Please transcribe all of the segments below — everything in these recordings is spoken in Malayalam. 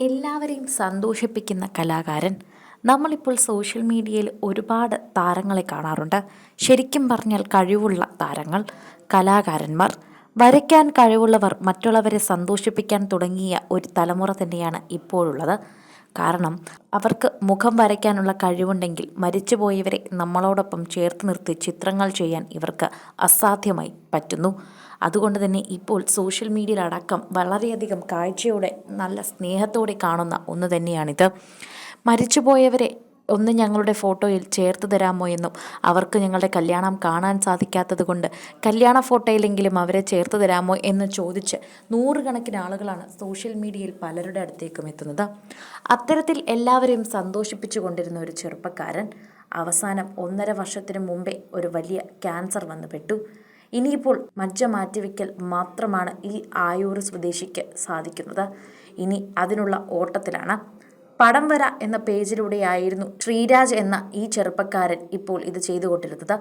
എല്ലാവരെയും സന്തോഷിപ്പിക്കുന്ന കലാകാരൻ. നമ്മളിപ്പോൾ സോഷ്യൽ മീഡിയയിൽ ഒരുപാട് താരങ്ങളെ കാണാറുണ്ട്. ശരിക്കും പറഞ്ഞാൽ കഴിവുള്ള താരങ്ങൾ കലാകാരന്മാർ. വരയ്ക്കാൻ കഴിവുള്ളവർ മറ്റുള്ളവരെ സന്തോഷിപ്പിക്കാൻ തുടങ്ങിയ ഒരു തലമുറ തന്നെയാണ് ഇപ്പോഴുള്ളത്. കാരണം അവർക്ക് മുഖം വരയ്ക്കാനുള്ള കഴിവുണ്ടെങ്കിൽ മരിച്ചുപോയവരെ നമ്മളോടൊപ്പം ചേർത്ത് നിർത്തി ചിത്രങ്ങൾ ചെയ്യാൻ ഇവർക്ക് അസാധ്യമായി പറ്റുന്നു. അതുകൊണ്ട് തന്നെ ഇപ്പോൾ സോഷ്യൽ മീഡിയയിലടക്കം വളരെയധികം കാഴ്ചയോടെ നല്ല സ്നേഹത്തോടെ കാണുന്ന ഒന്ന് തന്നെയാണിത്. മരിച്ചുപോയവരെ ഒന്ന് ഞങ്ങളുടെ ഫോട്ടോയിൽ ചേർത്ത് തരാമോ എന്നും അവർക്ക് ഞങ്ങളുടെ കല്യാണം കാണാൻ സാധിക്കാത്തത് കൊണ്ട് കല്യാണ ഫോട്ടോയിലെങ്കിലും അവരെ ചേർത്ത് തരാമോ എന്ന് ചോദിച്ച് നൂറുകണക്കിന് ആളുകളാണ് സോഷ്യൽ മീഡിയയിൽ പലരുടെ അടുത്തേക്കും എത്തുന്നത്. അത്തരത്തിൽ എല്ലാവരെയും സന്തോഷിപ്പിച്ചു കൊണ്ടിരുന്ന ഒരു ചെറുപ്പക്കാരൻ അവസാനം ഒന്നര വർഷത്തിന് മുമ്പേ ഒരു വലിയ ക്യാൻസർ വന്നു പെട്ടു ഇനിയിപ്പോൾ മജ്ജ മാറ്റിവെക്കൽ മാത്രമാണ് ഈ ആയൂർ സ്വദേശിക്ക് സാധിക്കുന്നത്. ഇനി അതിനുള്ള ഓട്ടത്തിലാണ്. പടം വര എന്ന പേജിലൂടെയായിരുന്നു ശ്രീരാജ് എന്ന ഈ ചെറുപ്പക്കാരൻ ഇപ്പോൾ ഇത് ചെയ്തുകൊണ്ടിരുന്നത്.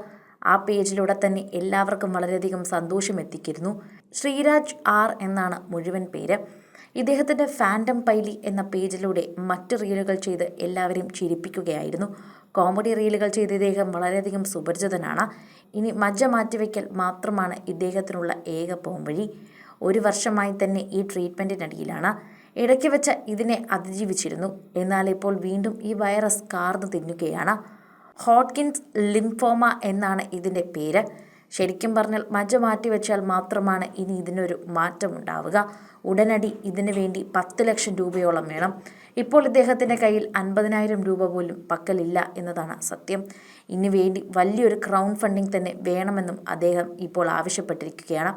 ആ പേജിലൂടെ തന്നെ എല്ലാവർക്കും വളരെയധികം സന്തോഷം എത്തിക്കിരുന്നു ശ്രീരാജ് ആർ എന്നാണ് മുഴുവൻ പേര്. ഇദ്ദേഹത്തിന്റെ ഫാൻഡം പൈലി എന്ന പേജിലൂടെ മറ്റ് റീലുകൾ ചെയ്ത് എല്ലാവരെയും ചിരിപ്പിക്കുകയായിരുന്നു. കോമഡി റീലുകൾ ചെയ്ത് ഇദ്ദേഹം വളരെയധികം സുപരിചിതനാണ്. ഇനി മജ്ജ മാറ്റിവെക്കൽ മാത്രമാണ് ഇദ്ദേഹത്തിനുള്ള ഏക പോംവഴി. ഒരു വർഷമായി തന്നെ ഈ ട്രീറ്റ്മെന്റിനടിയിലാണ് ഇടയ്ക്ക് വെച്ച് ഇതിനെ അതിജീവിച്ചിരുന്നു. എന്നാൽ ഇപ്പോൾ വീണ്ടും ഈ വൈറസ് കാർന്നു തിന്നുകയാണ്. ഹോട്ട്കിൻസ് ലിംഫോമ എന്നാണ് ഇതിന്റെ പേര്. ശരിക്കും പറഞ്ഞാൽ മജ മാറ്റി വെച്ചാൽ മാത്രമാണ് ഇനി ഇതിനൊരു മാറ്റമുണ്ടാവുക. ഉടനടി ഇതിനു വേണ്ടി പത്ത് ലക്ഷം രൂപയോളം വേണം. ഇപ്പോൾ ഇദ്ദേഹത്തിന്റെ കയ്യിൽ അൻപതിനായിരം രൂപ പോലും പക്കലില്ല എന്നതാണ് സത്യം. ഇനി വേണ്ടി വലിയൊരു ക്രൗഡ് ഫണ്ടിങ് തന്നെ വേണമെന്നും അദ്ദേഹം ഇപ്പോൾ ആവശ്യപ്പെട്ടിരിക്കുകയാണ്.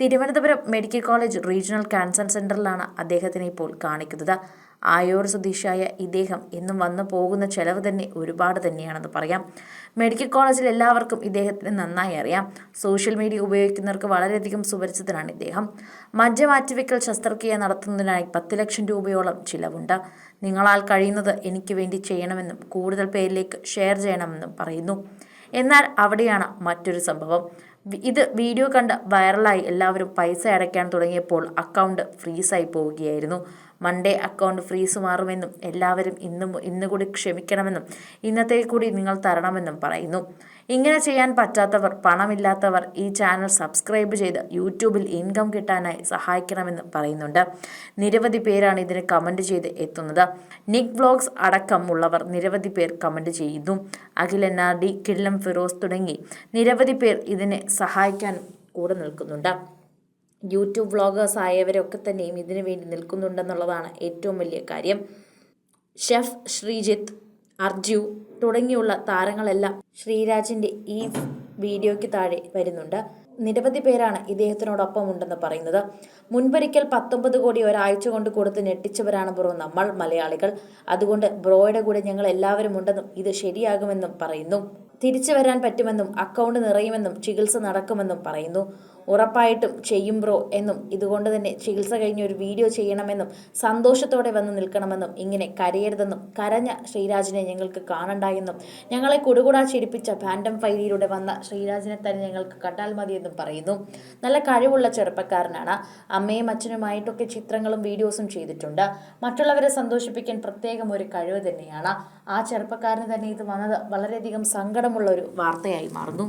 Thiruvananthapuram medical college regional cancer സെന്ററിലാണ് അദ്ദേഹത്തിനെ ഇപ്പോൾ കാണിക്കുന്നത്. ആയോർ സ്വദേശിയായ ഇദ്ദേഹം എന്നും വന്നു പോകുന്ന ചെലവ് തന്നെ ഒരുപാട് തന്നെയാണെന്ന് പറയാം. മെഡിക്കൽ കോളേജിൽ എല്ലാവർക്കും ഇദ്ദേഹത്തിന് നന്നായി അറിയാം. സോഷ്യൽ മീഡിയ ഉപയോഗിക്കുന്നവർക്ക് വളരെയധികം സുപരിചിതനാണ് ഇദ്ദേഹം. മജ്ജ മാറ്റിവെക്കൽ ശസ്ത്രക്രിയ നടത്തുന്നതിനായി പത്ത് ലക്ഷം രൂപയോളം ചിലവുണ്ട്. നിങ്ങളാൽ കഴിയുന്നത് എനിക്ക് വേണ്ടി ചെയ്യണമെന്നും കൂടുതൽ പേരിലേക്ക് ഷെയർ ചെയ്യണമെന്നും പറയുന്നു. എന്നാൽ അവിടെയാണ് മറ്റൊരു സംഭവം. ഇത് വീഡിയോ കണ്ട് വൈറലായി എല്ലാവരും പൈസ അടയ്ക്കാൻ തുടങ്ങിയപ്പോൾ അക്കൗണ്ട് ഫ്രീസായി പോവുകയായിരുന്നു. മൺഡേ അക്കൗണ്ട് ഫ്രീസ് മാറുമെന്നും എല്ലാവരും ഇന്നും ഇന്ന് കൂടി ക്ഷമിക്കണമെന്നും ഇന്നത്തെ കൂടി നിങ്ങൾ തരണമെന്നും പറയുന്നു. ഇങ്ങനെ ചെയ്യാൻ പറ്റാത്തവർ പണമില്ലാത്തവർ ഈ ചാനൽ സബ്സ്ക്രൈബ് ചെയ്ത് യൂട്യൂബിൽ ഇൻകം കിട്ടാനായി സഹായിക്കണമെന്ന് പറയുന്നുണ്ട്. നിരവധി പേരാണ് ഇതിന് കമന്റ് ചെയ്ത് എത്തുന്നത്. നിക് വ്ലോഗ്സ് അടക്കമുള്ളവർ നിരവധി പേർ കമന്റ് ചെയ്യുന്നു. Akhil N R D Killam Firoz തുടങ്ങി നിരവധി പേർ ഇതിനെ സഹായിക്കാൻ കൂടെ നിൽക്കുന്നുണ്ട്. യൂട്യൂബ് വ്ളോഗേഴ്സ് ആയവരൊക്കെ തന്നെയും ഇതിനു വേണ്ടി നിൽക്കുന്നുണ്ടെന്നുള്ളതാണ് ഏറ്റവും വലിയ കാര്യം. ഷെഫ് ശ്രീജിത്ത് അർജു തുടങ്ങിയുള്ള താരങ്ങളെല്ലാം ശ്രീരാജിന്റെ ഈ വീഡിയോയ്ക്ക് താഴെ വരുന്നുണ്ട്. നിരവധി പേരാണ് ഇദ്ദേഹത്തിനോടൊപ്പം ഉണ്ടെന്ന് പറയുന്നത്. മുൻപൊരിക്കൽ പത്തൊമ്പത് കോടി ഒരാഴ്ച കൊണ്ട് കൊടുത്ത് ഞെട്ടിച്ചവരാണ് ബ്രോ നമ്മൾ മലയാളികൾ. അതുകൊണ്ട് ബ്രോയുടെ കൂടെ ഞങ്ങൾ എല്ലാവരും ഉണ്ടെന്നും ഇത് ശരിയാകുമെന്നും പറയുന്നു. തിരിച്ചു വരാൻ പറ്റുമെന്നും അക്കൗണ്ട് നിറയുമെന്നും ചികിത്സ നടക്കുമെന്നും പറയുന്നു. ഉറപ്പായിട്ടും ചെയ്യും ബ്രോ എന്നും ഇതുകൊണ്ട് തന്നെ ചികിത്സ കഴിഞ്ഞ് ഒരു വീഡിയോ ചെയ്യണമെന്നും സന്തോഷത്തോടെ വന്ന് നിൽക്കണമെന്നും ഇങ്ങനെ കരയരുതെന്നും കരഞ്ഞ ശ്രീരാജിനെ ഞങ്ങൾക്ക് കാണണ്ടായെന്നും ഞങ്ങളെ കുടുകുടാ ചിരിപ്പിച്ച ഫാൻഡം ഫൈലിയിലൂടെ വന്ന ശ്രീരാജിനെ തന്നെ ഞങ്ങൾക്ക് കണ്ടാൽ മതിയെന്നും പറയുന്നു. നല്ല കഴിവുള്ള ചെറുപ്പക്കാരനാണ്. അമ്മയും അച്ഛനുമായിട്ടൊക്കെ ചിത്രങ്ങളും വീഡിയോസും ചെയ്തിട്ടുണ്ട്. മറ്റുള്ളവരെ സന്തോഷിപ്പിക്കാൻ പ്രത്യേകം ഒരു കഴിവ് തന്നെയാണ്. ആ ചെറുപ്പക്കാരന് തന്നെ ഇത് വന്നത് വളരെയധികം സങ്കടമുള്ള ഒരു വാർത്തയായി മാറുന്നു.